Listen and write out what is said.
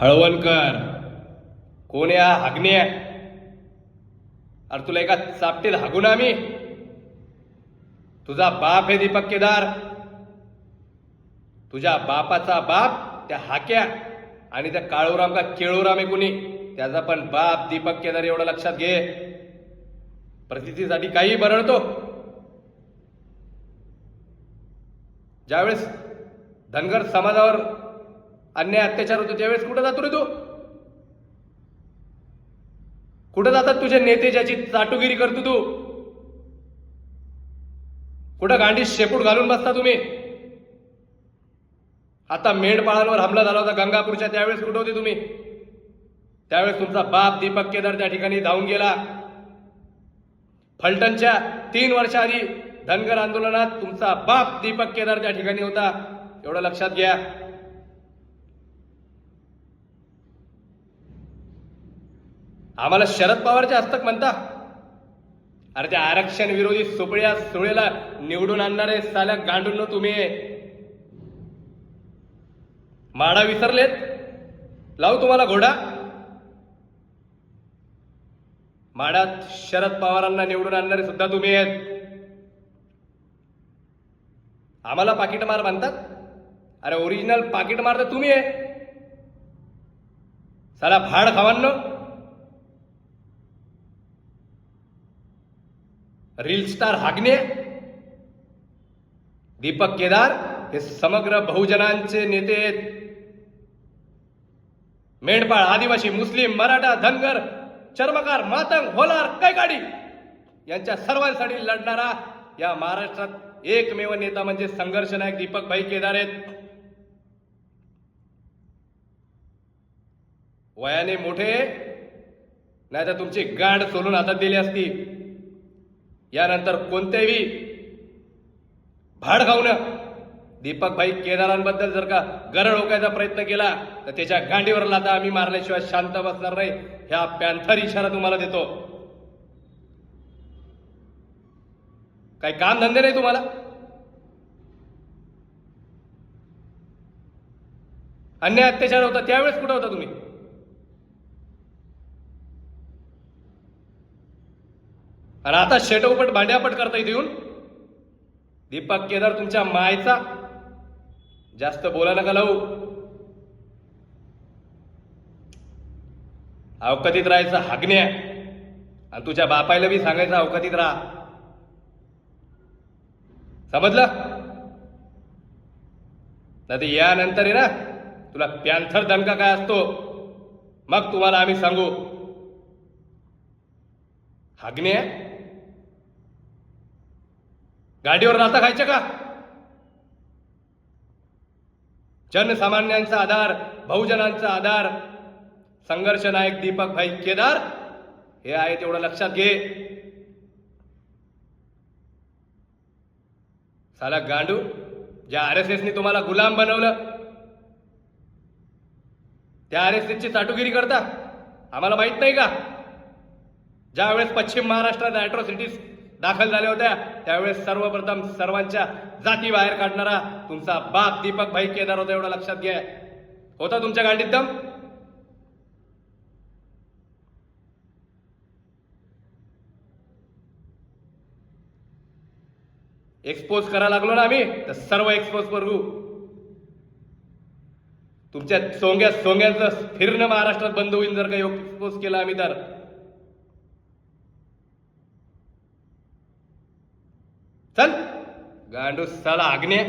हळवणकर. कोण या हागणे? अरे तुला एका चापटीत हागू ना आम्ही तुझा बाप आहे दीपक केदार तुझ्या बापाचा बाप त्या हाक्या आणि त्या काळूराम का केळूराम आहे कुणी? त्याचा पण बाप दीपक केदार एवढं लक्षात घे. प्रसिद्धीसाठी काही बरळतो ज्यावेळेस धनगर समाजावर अन्याय अत्याचार होतो त्यावेळेस कुठं जातो रे तू? कुठं जातात तुझे नेते ज्याची चाटुगिरी करतो तू? कुठं गांडी शेपूट घालून बसता तुम्ही? आता मेंढपाळांवर हमला झाला होता गंगापूरच्या त्यावेळेस कुठं होते तुम्ही? त्यावेळेस तुमचा बाप दीपक केदार त्या ठिकाणी धावून गेला. फलटणच्या तीन वर्षाआधी धनगर आंदोलनात तुमचा बाप दीपक केदार त्या ठिकाणी होता. एवढं लक्षात घ्या. आम्हाला शरद पवारचे हस्तक म्हणता. अरे त्या आरक्षण विरोधी सुपळ्या सुळेला निवडून आणणारे साल्या गांडून तुम्ही. माडा विसरलेत. लावू तुम्हाला घोडा. माडात शरद पवारांना निवडून आणणारे सुद्धा तुम्ही आहेत. आम्हाला पाकिट मार म्हणतात. अरे ओरिजिनल पाकिट मार तर तुम्ही. आहे साला भाड खावांनो. रील स्टार हागणे दीपक केदार हे समग्र बहुजनांचे नेते आहेत. मेंढपाळ आदिवासी मुस्लिम मराठा धनगर चर्मकार मातंग होलार कैकाडी यांच्या सर्वांसाठी लढणारा या महाराष्ट्रात एकमेव नेता म्हणजे संघर्ष नायक दीपक भाई केदार आहेत. वयाने मोठे नाही तर तुमची गांड सोलून हातात दिली असती. यानंतर कोणतेही भाड खाऊन दीपकभाई केदारांबद्दल जर का गरळ ओकायचा प्रयत्न केला तर त्याच्या गांडीवर लादा आम्ही मारल्याशिवाय शांत बसणार नाही. ह्या पॅन्थर इशारा तुम्हाला देतो. काही काम धंदे नाही तुम्हाला? अन्याय अत्याचार होता त्यावेळेस कुठं होता तुम्ही? आणि आता शेटोपट भांड्यापट करता इथे येऊन. दीपक केदार तुमच्या मायचा. जास्त बोला नका लावू. अवकातीत राहायचं हागण्या. आणि तुझ्या बापायला बी सांगायचं अवकातीत राहा. समजलं? नाही तर यानंतर आहे ना तुला पॅन्थर दणका काय असतो? मग तुम्हाला आम्ही सांगू. हागणे गाडीवर राहता खायचं का? जनसामान्यांचा आधार बहुजनांचा आधार संघर्ष नायक दीपक भाई केदार हे आहे तेवढं लक्षात घे. साला गांडू ज्या आर एस एसनी तुम्हाला गुलाम बनवलं त्या आर एस एसची चाटुगिरी करता. आम्हाला माहीत नाही का? ज्यावेळेस पश्चिम महाराष्ट्रात अॅट्रॉसिटीज दाखल झाल्या होत्या. त्यावेळेस सर्वप्रथम सर्वांच्या जाती बाहेर काढणारा तुमचा बाप दीपक भाई केदार होता एवढा लक्षात घ्या. होता तुमच्या गांडीत दम? एक्सपोज करा लागलो ना आम्ही तर सर्व एक्सपोज करू. तुमच्या सोंग्या सोंग्यांचं फिरणं महाराष्ट्रात बंद होईल जर का एक्सपोज केला आम्ही तर. चल। गांडू साला आग्ने